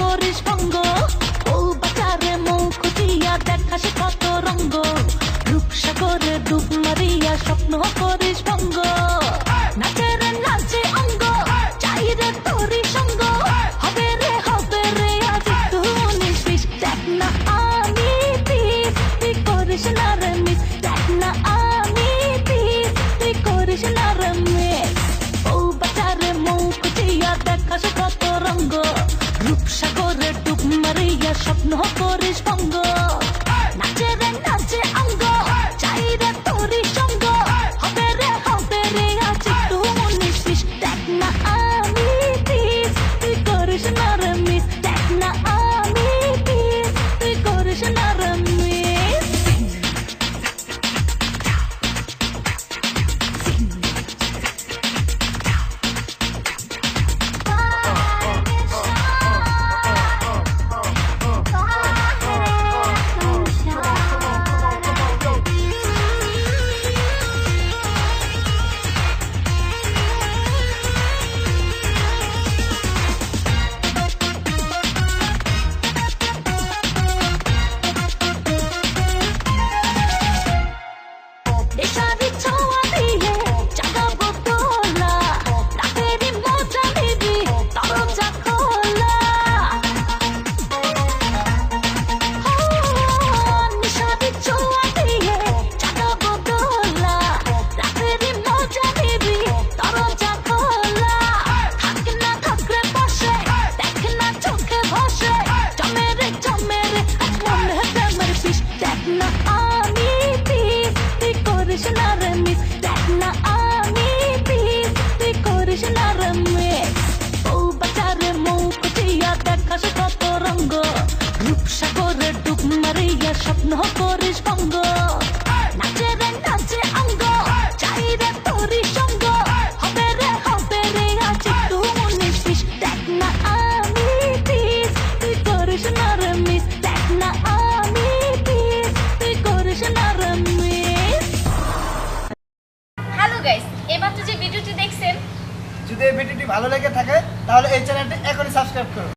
করিস ভঙ্গ। ও বাজারে মুখ দিয়া দেখাস কত রঙ্গ। রূপসাগরে ডুব মারিয়া স্বপ্ন করিস ভঙ্গ। নাচে রে নাচে অঙ্গ, চাই রে তোরি সঙ্গ। হবে রে হবে রে আজ তুনিস দেখ না আমি পিস তুই করিস না রে মিস। দেখ না আমি পিস তুই করিস না রে মিস। ও বাজারে মুখ দিয়া কত রঙ্গ রূপসাগরে ডুব মারিয়া স্বপ্ন করিস ভঙ্গ It's মারিয়া স্বপ্ন করিস ভঙ্গ। নাচে রে নাচে অঙ্গ চাই রে তোরি সঙ্গ। হবে রে হবে রে আজ তুই মিস দেখ না আমি তুই করিস না রে মিস দেখ না আমি পিস তুই করিস না রে মিস হ্যালো গাইস এমাত্র যে ভিডিওটি দেখছেন যদি এই ভিডিওটি ভালো লেগে থাকে তাহলে এই চ্যানেলটি এখনই সাবস্ক্রাইব করুন